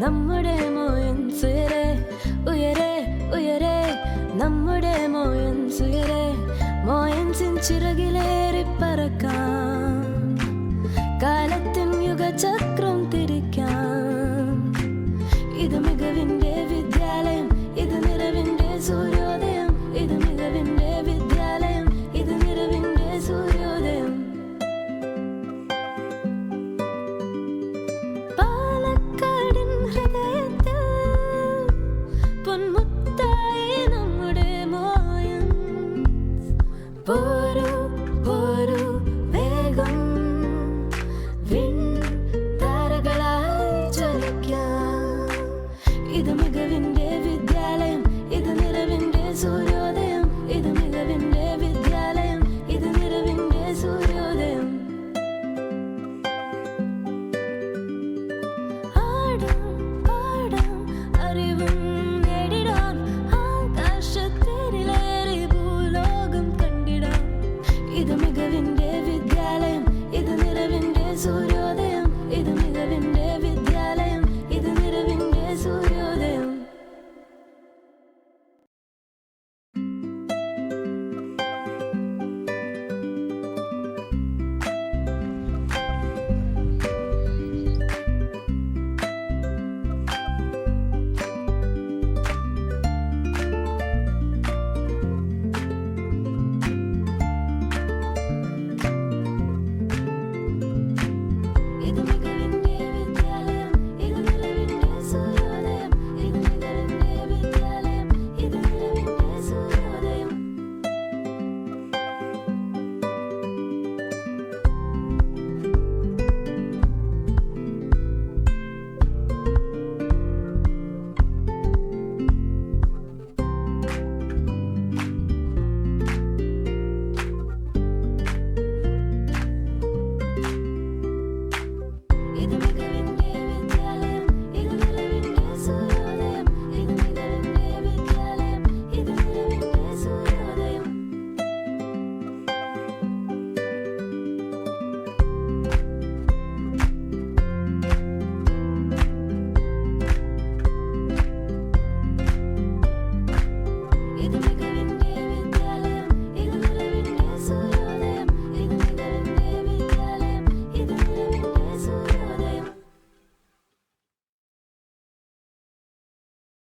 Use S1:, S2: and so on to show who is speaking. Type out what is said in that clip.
S1: നമ്മുടെ മോയൻസ് സുയരെ ഉയരെ ഉയരെ. നമ്മുടെ മോയൻസ് സുയരെ മോയൻ സിൻ പറക്കാം പോരു വേഗം. താരകളായി ഇത് മികവിന്റെ വിദ്യാലയം ഇത് നിലവിന്റെ സൂര്യ